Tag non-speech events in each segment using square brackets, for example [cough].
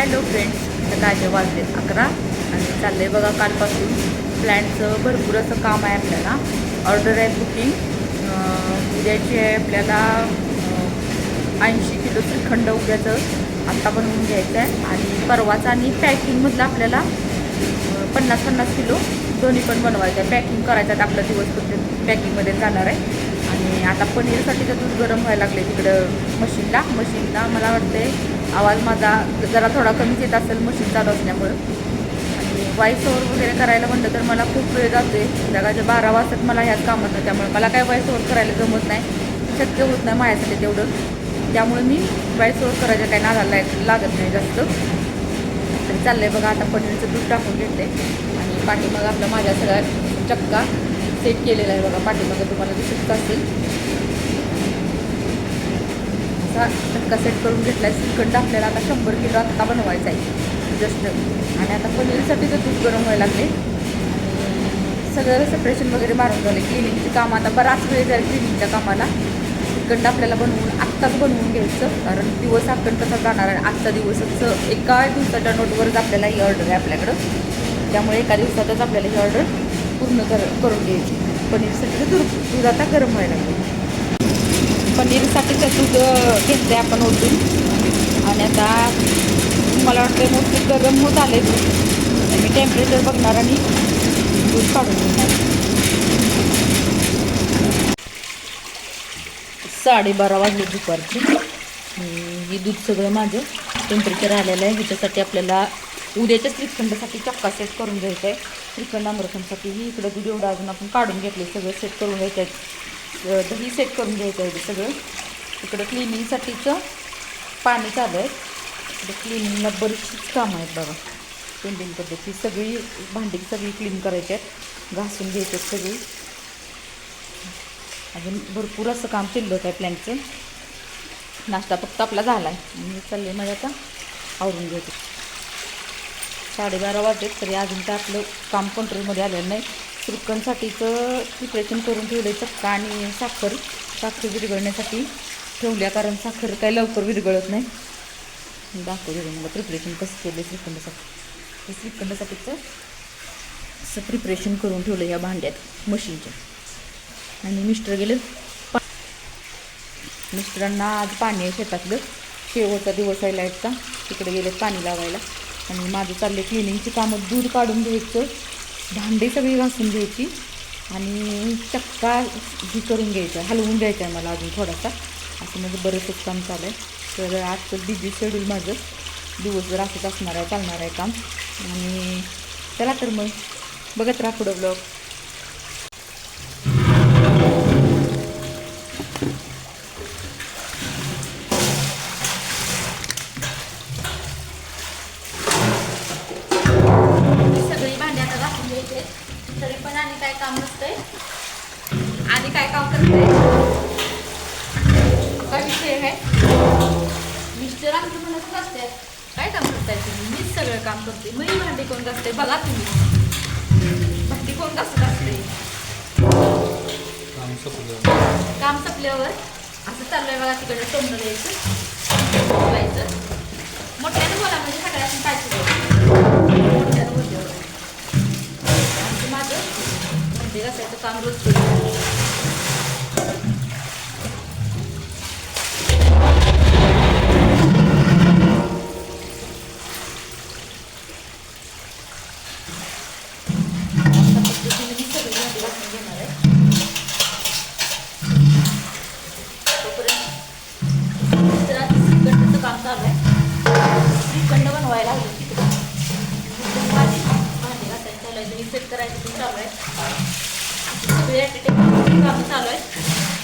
Hello friends सकाळचे वाजले अकरा. आणि चाललं आहे बघा कालपासून प्लॅनचं भरपूर असं काम आहे आपल्याला. ऑर्डर आहे बुकिंग उद्याची आहे आपल्याला ऐंशी किलो श्रीखंड उद्याचं आत्ता बनवून घ्यायचं आहे. आणि परवाचं आणि पॅकिंगमधलं आपल्याला पन्नास पन्नास किलो दोन्ही पण बनवायचं आहे. पॅकिंग करायचं आहे आपला दिवस पॅकिंगमध्ये जाणार आहे. आणि आता पनीरसाठी तर दूध गरम व्हायला लागले तिकडं मशीनला. मशीनला मला वाटते आवाज माझा जरा थोडा कमीच येत असेल मशीन चालू असल्यामुळं. आणि व्हॉइस ओव्हर वगैरे करायला म्हणलं तर मला खूप वेळ जातोय. जगाच्या बारा वाजतात मला ह्याच कामात नाही त्यामुळे मला काय व्हॉइस ओव्हर करायला जमत नाही. शक्य होत नाही माझ्यासाठी तेवढं. त्यामुळे मी व्हॉइस ओव्हर करायच्या काही नादाला लागत नाही जास्त. तर आहे बघा आता पनीरचं दूध टाकून घेतले आणि पाठीमागं आपला माझ्या सगळ्या चक्का सेट केलेला आहे बघा. पाठीमागं तुम्हाला दिसत असेल. असा चक्का सेट करून घेतला आहे श्रीखंड आपल्याला आता शंभर किलो आत्ता बनवायचा आहे. जस्ट आणि आता पनीरसाठी तर दूध गरम व्हायला लागले. आणि सगळं सेपरेशन वगैरे मारून झाले. क्लिनिंगचे काम आता बराच वेळ जाईल क्लिनिंगच्या कामाला. श्रीखंड आपल्याला बनवून आत्ताच बनवून घ्यायचं. कारण दिवस आपण कसा जाणार आहे. आजचा दिवसच एका दिवसाच्या नोटवरच आपल्याला ही ऑर्डर आहे आपल्याकडं. त्यामुळे एका दिवसातच आपल्याला ही ऑर्डर पूर्ण कर करून घ्यायची. पनीरसाठी दूध दूध आता गरम व्हायला लागेल. पनीरसाठीचं दूध घेतलं आहे आपण ओतून. आणि आता मला वाटतं मोठे गरम होत आले दूध. मी टेम्परेचर बघणार आणि दूध काढून घेणार. साडेबारा वाजले दुपारचे. हे दूध सगळं माझं टेम्परेचर आलेलं आहे. ह्याच्यासाठी आपल्याला उद्याच्या श्रीखंडासाठी चक्का सेट करून घ्यायचं आहे. श्रीखंड आमरसांसाठी ही इकडं दूध एवढं अजून आपण काढून घेतले सगळं सेट करून घ्यायचं आहे. दही सेट करून घ्यायचं आहे सगळं. इकडं क्लिनिंगसाठीचं पाणी चालू आहे. इकडं क्लिनिंगला बरीचशीच कामं आहेत बघा. पेंटिंग पद्धती. सगळी भांडी सगळी क्लीन करायची आहेत. घासून घ्यायचे आहेत सगळी. अजून भरपूर असं काम शिल्लक आहे प्लॅनचं नाश्ता फक्त आपला झाला आहे मी चालले माझ्या आता आवरून घेते. साडेबारा वाजलेत तरी अजून तर आपलं काम कंट्रोलमध्ये आलेलं नाही. श्रीखंडसाठीचं प्रिपरेशन करून ठेवलं चक्का आणि साखर. साखर विरघळण्यासाठी ठेवल्या कारण साखर काही लवकर विरघळत नाही. दाखवते मला प्रिपरेशन कसं केलं श्रीखंडसाठी. श्रीखंडसाठीचं असं प्रिपरेशन करून ठेवलं या भांड्यात मशीनच्या. आणि मिस्टर गेले. पा मिस्टरांना आज पाणी आहे शेतातलं. शेवटचा दिवस आहे लाईटचा. तिकडे गेले पाणी लावायला. आणि माझं चालले क्लिनिंगची कामं. दूध काढून घ्यायचं. भांडी सगळी घासून घ्यायची आणि चक्का ही करून घ्यायचा हलवून घ्यायचा आहे मला अजून थोडासा. असं माझं बरंचसं काम चालू आहे. तर आजचं बिझी शेड्यूल माझं. दिवसभर असंच असणार आहे चालणार आहे काम. आणि चला तर मग. बघत राहा पुढं ब्लॉग काम संपलं. काम संपल्यावर असं चाललंय बघा तिकडे टोमणं द्यायचं. बोलायचं. मोठ्याने बोला म्हणजे सगळ्यांनी काय मोठ्याने बोलल्यावर. आमचं माझं भांडी म्हणजे काम रोज लावायला तिकडे. भाजी भाजी चालू आहे सेट करायचं पण चालू आहे. सगळे कामं चालू आहे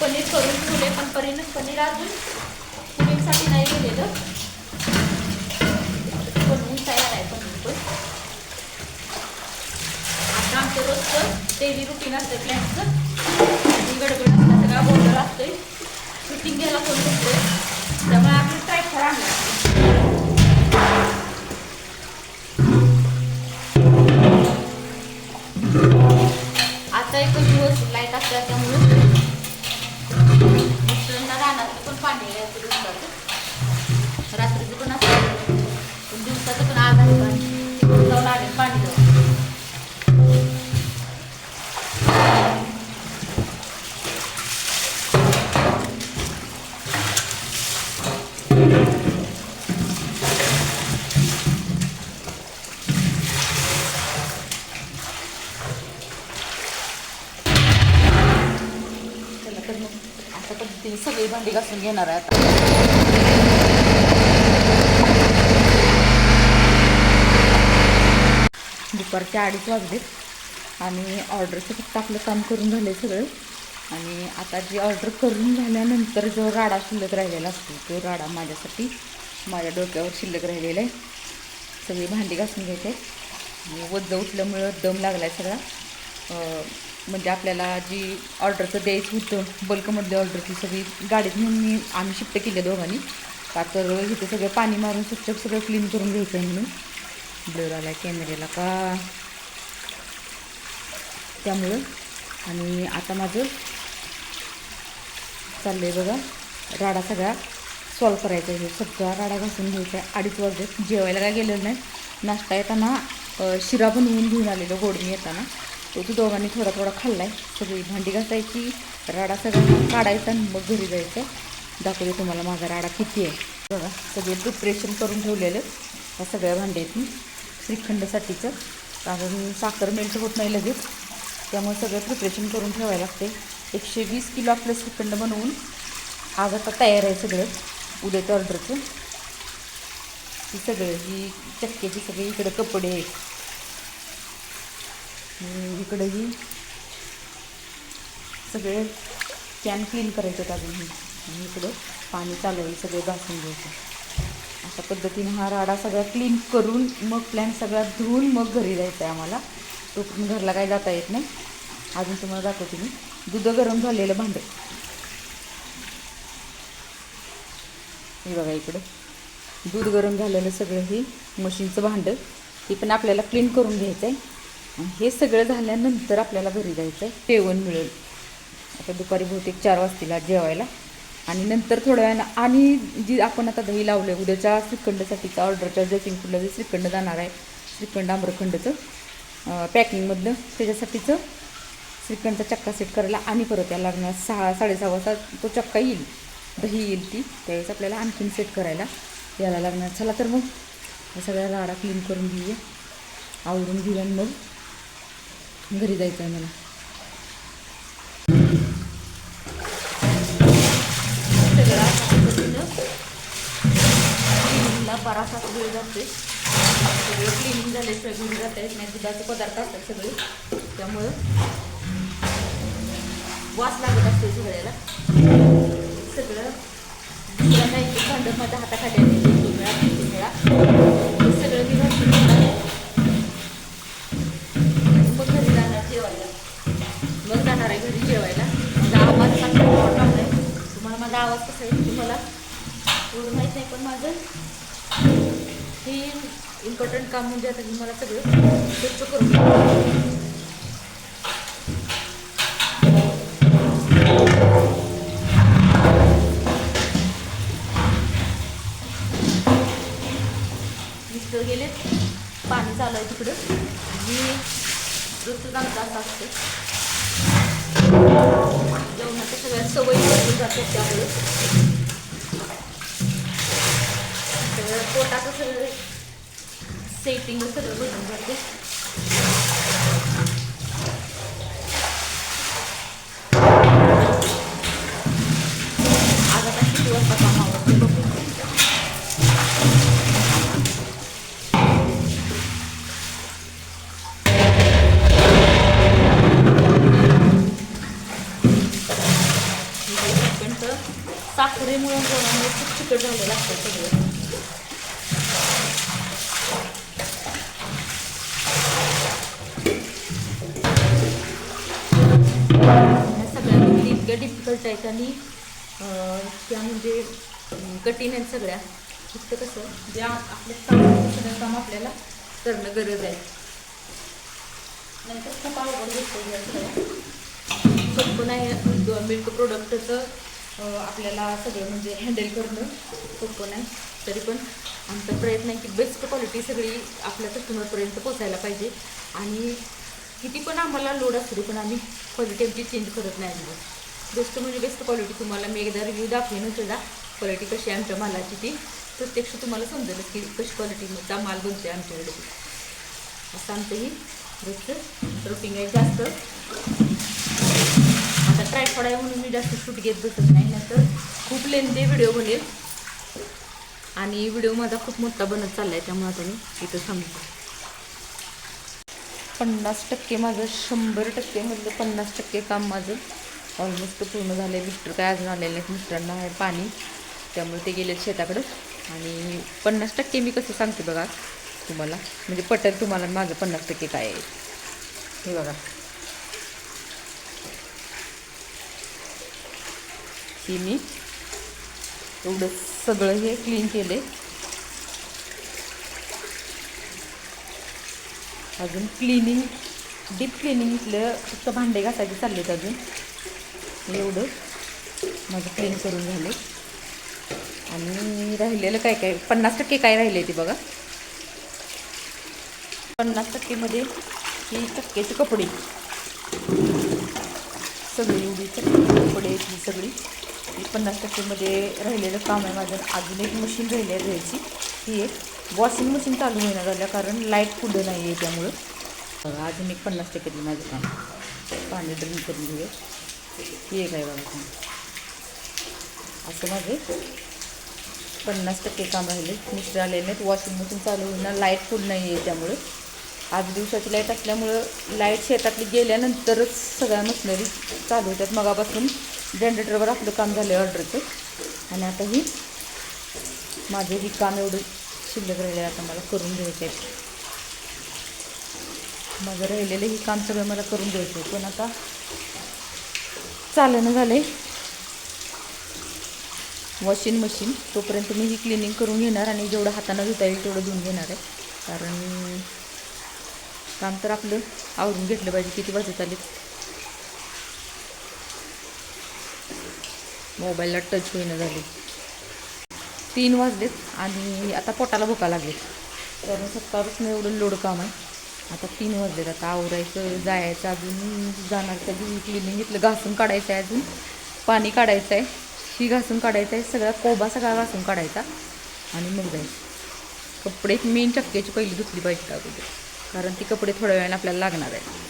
पनीर करून ठेवले पण पनीर पनीर अजून कुकिंगसाठी नाही गेलेलं. बनवून तयार आहे पनीर पण. आता आमचं रोजचं डेली रुटीन असतं प्लॅनचं आणि गडबड असतं सगळा बॉर्डर असतोय शूटिंग घ्यायला कोण बसतोय? त्यामुळे आपण ट्राय आणला दिवस त्यामुळे मिस्टरांना पण पाणी यायचं दिवसाचं. रात्रीचं पण पद्धतीने भांडी घासून घेणार आहे आता. दुपारचे अडीच वाजलेत आणि ऑर्डरचं फक्त आपलं काम करून झालं सगळं. आणि आता जी ऑर्डर करून झाल्यानंतर जो राडा शिल्लक राहिलेला असतो तो राडा माझ्यासाठी माझ्या डोक्यावर शिल्लक राहिलेला आहे. सगळी भांडी घासून घ्यायचे आणि वज्ज उठल्यामुळं दम लागला आहे सगळा म्हणजे आपल्याला जी ऑर्डरचं द्यायचं होतं बल्कमधली ऑर्डरची सगळी गाडीत नेऊन मी आम्ही शिफ्ट केली दोघांनी. का तर इथे सगळं पाणी मारून स्वच्छ सगळं क्लीन करून घ्यायचं आहे म्हणून ब्लर आला कॅमेऱ्याला का? त्यामुळं. आणि आता माझं चाललं आहे बघा राडा सगळा सॉल्व करायचा आहे. सगळा राडा घासून घ्यायचा आहे. अडीच वाजले जेवायला काय गेलेलं नाही. नाश्ता येताना शिरा बनवून घेऊन आलेलो गोडमी येताना. तो तू दोघांनी थोडा थोडा खाल्ला आहे सगळी भांडी घासायची राडा सगळा काढायचा आणि मग घरी जायचं. दाखवते तुम्हाला माझा राडा किती आहे. बघा सगळे प्रिपरेशन करून ठेवलेलं ह्या सगळ्या भांड्यातून श्रीखंडसाठीचं. कारण साखर मेल्ट होत नाही लगेच. त्यामुळे सगळं प्रिपरेशन करून ठेवायला लागते. एकशे वीस किलो आपलं श्रीखंड बनवून आज आता तयार आहे सगळं. उद्याच्या ऑर्डरचं. ही सगळं ही चक्क्याची सगळी इकडं कपडे आहेत इकडं ही सगळे कॅन क्लीन करायचे आहेत अजून आणि इकडं पाणी चालू आहे सगळे घासून घ्यायचं. अशा पद्धतीने हा राडा सगळा क्लीन करून मग प्लॅन सगळा धुवून मग घरी जायचं आहे आम्हाला तोपर्यंत घरला काही जाता येत नाही. अजून तुम्हाला दाखवते मी. दूध गरम झालेलं भांडं. हे बघा इकडं. दूध गरम झालेलं सगळं हे मशीनचं भांडं. ते पण आपल्याला क्लीन करून घ्यायचं आहे हे सगळं झाल्यानंतर आपल्याला घरी जायचं आहे जेवण मिळेल. आता दुपारी बहुतेक चार वाजतील जेवायला. आणि नंतर थोड्या वेळानं आणि जी आपण आता दही लावलं आहे उद्याच्या श्रीखंडसाठीचा ऑर्डरच्या जयसिंगपूरला जे श्रीखंड जाणार आहे श्रीखंड आम्रखंडचं पॅकिंगमधलं त्याच्यासाठीचं श्रीखंडचा चक्का सेट करायला आणि परत यायला लागणार. सहा साडेसहा वाजता तो चक्का येईल. दही येईल ती. त्यावेळेस आपल्याला आणखीन सेट करायला यायला लागणार. चला तर मग या सगळ्या लाडा क्लीन करून घेऊया. आवरून घेऊया आणि मग घरी जायचं आहे मला. सगळा अशा पद्धतीनं वेळ जाते. सगळं क्लिनिंग झाल्याशिवाय घरी जाता येत नाही दुधाचे पदार्थ असतात सगळे. त्यामुळं वास लागत असतो सगळ्याला. सगळं नाही ते भांडं माझ्या हाताखाली वेळा माझा आवाज कसा आहे तुम्हाला? एवढं माहीत नाही पण माझं. हे इम्पॉर्टंट काम म्हणजे आता मी मला सगळं स्वच्छ करून गेले मिस्टर गेलेत पाणी चालू आहे तिकडं. मी रोजचं आमचा असं असते. जेवणाच्या सगळ्या सवयी जातात सेटिंग सगळं बदलून जाते आज आता किती वाजता कामावर बघू साखरेमुळे गोळामुळे खूप चिकट झालेलं असतं सगळं. इतक्या डिफिकल्ट आहेत आणि त्या म्हणजे कठीण आहेत सगळ्या. फक्त कसं जे आपल्या काम सगळं काम आपल्याला करणं गरज आहे. नंतर खूप आवड घेतो आहे सोपं नाही मिल्क प्रोडक्टचं आपल्याला सगळं म्हणजे हँडल करणं सोपं नाही. तरी पण आमचा प्रयत्न आहे की बेस्ट क्वालिटी सगळी आपल्या कस्टमरपर्यंत पोचायला पाहिजे. आणि किती पण आम्हाला लोड असू पण आम्ही क्वालिटी आमची चेंज करत नाही अजिबात. बेस्ट म्हणजे बेस्ट क्वालिटी तुम्हाला मी एकदा रिव्ह्यू दाखवेन हो सुद्धा क्वालिटी कशी आहे आमच्या मालाची ती. प्रत्यक्ष तुम्हाला समजेलच की कशी क्वालिटीचा माल बनते आमच्याकडे. असं आमचं ही रोजचं रुटीन आहे जास्त. आता आता आहे म्हणून मी जास्त शूट घेत बसत नाही नंतर खूप लेंथी व्हिडिओ बनेल. आणि व्हिडिओ माझा खूप मोठा बनत चालला आहे त्यामुळे आता मी इथं सांगतो पन्नास टक्के माझं शंभर टक्के मधलं पन्नास टक्के काम माझं. ऑलमोस्ट पूर्ण झालं. आहे मिस्टर काय अजून आलेले नाही मिस्टरांना आहे पाणी. त्यामुळे ते गेलेत शेताकडं. आणि पन्नास टक्के मी कसं सांगते बघा तुम्हाला. म्हणजे पटेल तुम्हाला माझं पन्नास टक्के काय आहे. हे बघा. ही मी एवढं सगळं हे क्लीन केले अजून क्लिनिंग डीप क्लिनिंग इथलं फक्त भांडे घासायचे चाललेत अजून. एवढं. माझं क्लीन करून झाले. आणि राहिलेलं काय काय? पन्नास टक्के काय राहिले ते बघा. पन्नास टक्केमध्ये ही टक्केचे कपडे. सगळी एवढी चक्क्याची कपडे आहेत ही सगळी. ही पन्नास टक्केमध्ये राहिलेलं काम आहे माझं. अजून एक मशीन राहिली आहे घ्यायची. ही एक वॉशिंग मशीन चालू होईना झाल्या कारण लाइट कुठं नाही आहे त्यामुळं. बघा अजून एक पन्नास टक्के माझं काम. पाणी ड्रिंक करून घेऊया. ही एक आहे बघा. असं माझे पन्नास टक्के काम राहिले. मिस्टर आलेले नाहीत. वॉशिंग मशीन चालू होईना लाइट फुल नाही आहे त्यामुळं. आज दिवसाची लाइट असल्यामुळं लाइट शेतातली गेल्यानंतरच सगळ्या मशिनरी चालू होत्यात. मगापासून जनरेटरवर आपलं काम झालं आहे ऑर्डरचं आणि आता ही माझं ही काम एवढं शिल्लक राहिलेलं आहे आता मला करून घ्यायचं आहे माझं राहिलेलं ही काम सगळं मला करून घ्यायचं आहे पण आता चालणं झालं आहे वॉशिंग मशीन तोपर्यंत मी ही क्लिनिंग करून घेणार आणि जेवढं हातानं धुता येईल तेवढं धुवून घेणार आहे. कारण काम तर आपलं आवरून घेतलं पाहिजे. किती वाजत आले मोबाईलला टच होईना झाले. तीन वाजलेत आणि आता पोटाला भुका लागले कारण सकाळपासून एवढं लोड काम आहे. आता तीन वाजलेत आता आवरायचं जायचं अजून. जाणार कधी क्लिनिंग इथलं घासून काढायचं आहे अजून. पाणी काढायचं आहे. शी घासून काढायचं आहे. सगळा कोबा सगळा घासून काढायचा. आणि मग जायचं. कपडे मेन चक्क्याची पहिली धुतली पाहिजे अगोदर. कारण ती कपडे थोड्या वेळाने आपल्याला लागणार आहे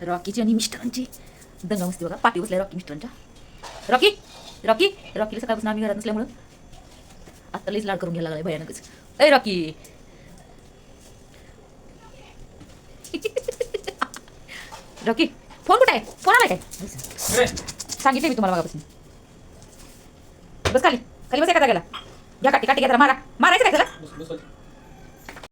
रॉकीची आणि मिस्टरांची दंगा मस्ती बघा पाठी बसल्या रॉकी मिस्टरांच्या. रॉकी! रॉकी! रॉकीला सकाळपासून आम्ही घरात नसल्यामुळं आत्ता लईच लाड करून घ्यायला लागला भयानकच. अय रॉकी! [laughs] रॉकी फोन कुठे आहे? फोन आलाय काय? सांगितले मी तुम्हाला मागापासून. बस खाली. खाली बस एका जागेला. घ्या काठी काठी घ्या मारा. मारायचं काय त्याला?